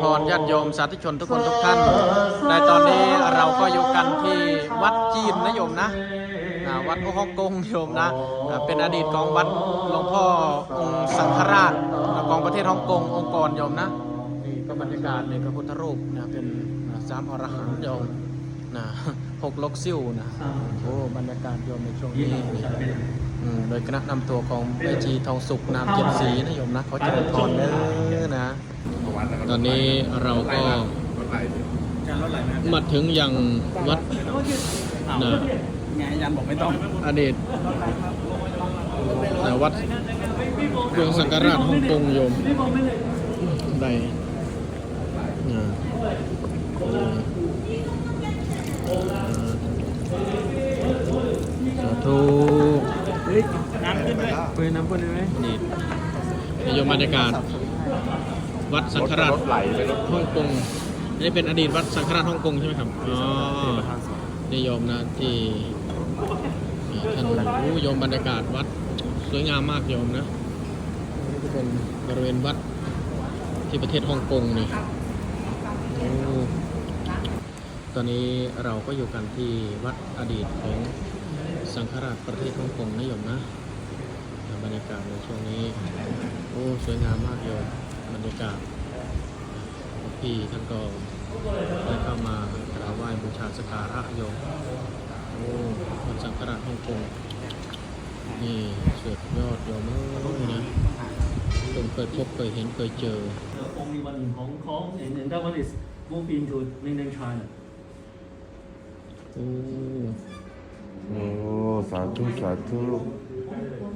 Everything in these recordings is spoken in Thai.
พรญาติโยมสาธุชนทุกคนทุกท่าน ในตอนนี้เราก็อยู่กันที่วัดจีนนะโยมนะวัดฮ่องกงโยมนะ เป็นอดีตของวัดหลวงพ่อองค์สังฆราชของประเทศฮ่องกงองค์กรโยมนะนี่ก็บรรยากาศในพระพุทธรูปนะเป็นสามอรหันต์โยมนะหกลกซิ่วนะโอ้บรรยากาศโยมในช่วงนี้ โดยคณะนำตัวของแม่จีทองสุขนามเจ็ดสีนะโยมนะเขาจะพรเด้อนะ ตอนนี้เราก็มาถึงยังวัดนะไงยันบอกไม่ต้องอดีตวัดเมืองสังกราชฮ่องกงโยมได้นะสาธุ น้ำขึ้นไหมเปิดน้ำขึ้นไหมนี่นิยมบรรยากาศ วัดสังฆราชรถไหลไปรถฮ่องกงนี่เป็นอดีตวัดสังฆราชฮ่องกงใช่ไหมครับอ๋อนิยมนะที่ท่านรู้โยมบรรยากาศวัดสวยงามมากโยมนะนี่ก็เป็นบริเวณวัดที่ประเทศฮ่องกงนี่โอ้ตอนนี้เราก็อยู่กันที่วัดอดีตของสังฆราชประเทศฮ่องกงนะโยมนะบ รรยากาศในช่วงนี้ โอ้สวยงามมากโยมบรรยากาศหลวงพี่ท่านก็ได้เข้ามากราบไหว้บูชาสกการะโยมโอ้วัดสังฆราชฮ่องกงนี่สุดยอดโยมเอ้ยนะผมเคยพบเคยเห็นเคยเจอ The only one in Hong Kong, and, and that one is moved into mainland China. โอ้ โอ้ สาธุ สาธุอ๋อ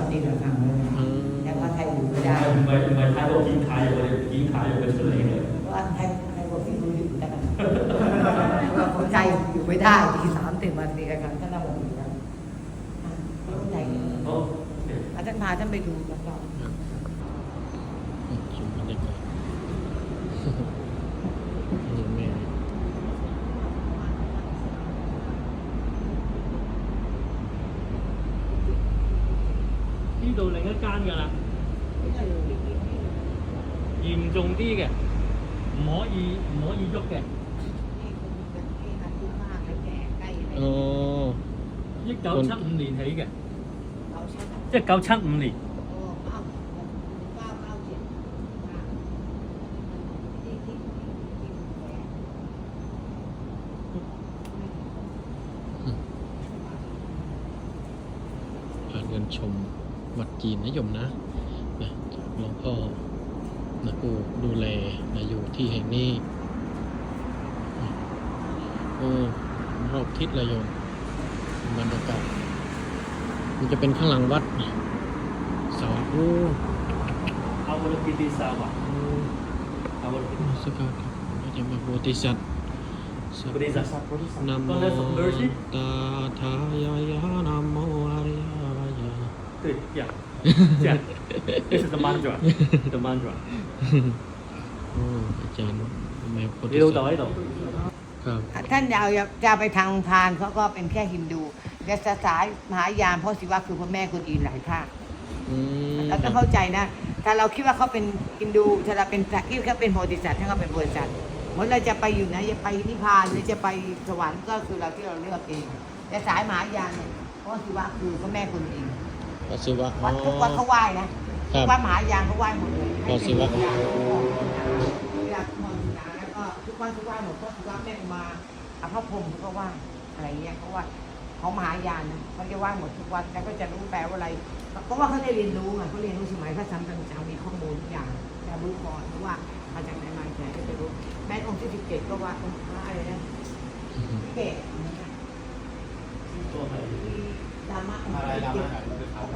อนดีกังเลยแล้วก็ไทยอยู่ไม่ได้ทำไมทำไมทยบอกกินขายอยู่เลยกินขายอยู่เป็นเฉลยเลยว่าไทยไทยบอกที่รู้อยู่กันว่าคนไทยอยู่ไม่ได้ทีสามถึงวันนี้กันท่านนำบอกอยู่แล้วท่านไหนท่านพาท่านไปดู 間㗎啦，嚴重啲嘅，唔可以唔可以喐嘅。 อ๋อ 一九七五年起嘅，一九七五年。 ที่แห่งนี้โอ้รอบทิศเลยโยมบรรยากาศมันจะเป็นข้างหลังวัดเสาโอ้ 阿沃基蒂沙瓦，阿沃基 สกาดก็จะมาโพธิสัตว์สัพ 蒂沙， นะโม 刚才什么歌是？ ตาทายายานะโมอาริยายา 对，这样，这样，This is the mantra, the mantra。 อาจารย์แมพุทธศาสนา เร็วต่อให้ต่อ ครับ ท่านยาวจะไปทางพานเขาก็เป็นแค่ฮินดูแต่ศาสายมหายานพราะศิวะคือพ่อแม่คนณอินหลายภาคอืมเราต้องเข้าใจนะถ้าเราคิดว่าเขาเป็นฮินดูถ้าเราเป็นพระคิดว่เป็นโพธิสัตว์ท่านก็เป็นโพธิสัตว์เหมื่อเราจะไปอยู่ไหนะจะไปนิพพานหรือจะไปสวรรค์ก็คือเราที่เราเลือกเองแต่สายมหายานพ่ยพระศิวะคือพระแม่คนณอินพระศิวะวัดทุกวัดเขาไหว้นะครัวัดมหายานเขาไหว้หมดเลยพระศิวะ ทุกวัดทุกไหว้หมดเพราะศิวะแม่อุมาอภพรมเขาก็ไหว้อะไรเงี้ยเขาไหว่าของมหายานนะเขาจะไหว้หมดทุกวัดแล้วก็จะรู้แปลว่าอะไรเพราะว่าเขาได้เรียนรู้ไงเขาเรียนรู้สมัยพระสัมมาสัมพุทธเจ้ามีข้อมูลทุกอย่างจะรู้ก่อนเพราะว่ามาจากไหนมาจากไหนก็จะรู้แม้องค์ที่สิบเจ็ดก็ว่าองค์พระอะไรนะเกศดามาองค์ที่สิบเจ็ด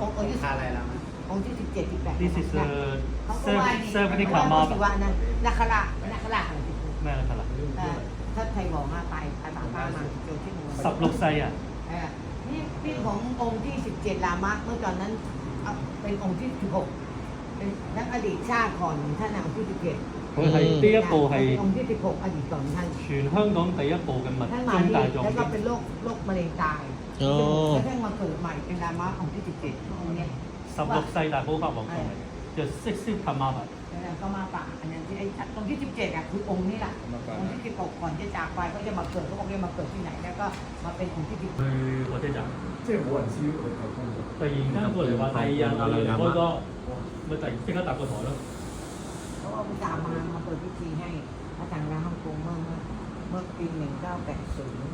องค์ที่อะไรละองค์ที่สิบเจ็ดสิบแปด This is เขาก็ uh ไหว้ seven นี่ seventy เขาไหว้ karma ศิวะนะนาครานาคราอะ แม่อรันถ้าไท่บอกมาไปไปตามป้ามาเจอที่หมูสับลกไซอะเออนี่พี่ขององค์ที่สิบเจ็ดลามะเมื่อตอนนั้นเป็นองค์ที่สิบหกเป็นนักอดีตชาติก่อนท่านนางที่สิบเจ็ดเฮ้เตี้ยโปไฮองค์ที่สิบหกอดีตก่อนท่านชื่อเพิ่งน้องเตี้ยโปกันมาท่านมาที่แล้วก็เป็นโรคโรคมะเร็งตายโอ้ แล้วท่านมาเกิดใหม่เป็นลามะองค์ที่สิบเจ็ดองค์นี้สับลกไซดาโปฝากบอกหน่อย 塔玛佛。 แล้วก็มาป่าอันนั้นที่ไอ้ตรงที่สิบเจ็ดอ่ะคือองค์นี้แหละองค์ที่สิบหกก่อนจะจากไปก็จะมาเกิดเขาบอกจะมาเกิดที่ไหนแล้วก็มาเป็นองค์ที่สิบ 去火车站，即系冇人知佢头痛。突然间过嚟话第二日我要开多，咪突然即刻搭个台咯。 เพราะว่าอุตส่าห์มามาเปิดพิธีให้พระจังหวัดฮ่องกงเมื่อเมื่อเมื่อปีหนึ่งเก้าแปดศูนย์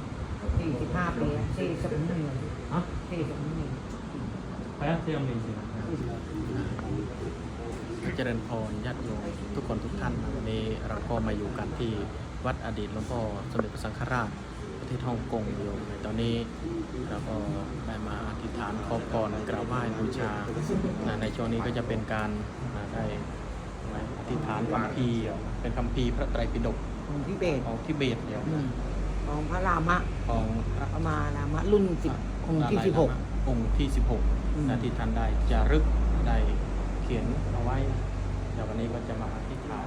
สี่สิบห้าปีสี่สิบหนึ่ง 吓， สี่สิบหนึ่ง 系啊，即系咁年前。 เ จริญพรญาติโยมทุกคนทุกท่านวันนี้เราก็มาอยู่กันที่วัดอดีตหลวงพ่อสมเด็จพระสังฆราชประเทศฮ่องกงโยมในตอนนี้เราก็ได้มาอธิษฐานขอพรกราบไหว้บูชา ในช่วงนี้ก็จะเป็นการได้อธิษฐานคำพีเป็นคำพีพระไตรปิฎกองที่เบสของทิเบตโยมอืมของพระรามะของพระมารามะรุ่นสิบองค์ที่สิบหกองค์ที่อืม16นะที่ท่านได้จารึกได้เขียนเอาไว้ เดี๋ยววันนี้ก็จะมาอธิษฐาน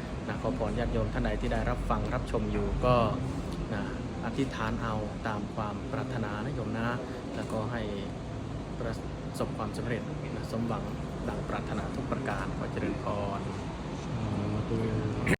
นะขอพรญาติโยมท่านใดที่ได้รับฟังรับชมอยู่ก็นะอธิษฐานเอาตามความปรารถนานะโยมนะ แล้วก็ให้ประสบความสำเร็จนะสมหวังดังปรารถนาทุกประการขอเจริญพร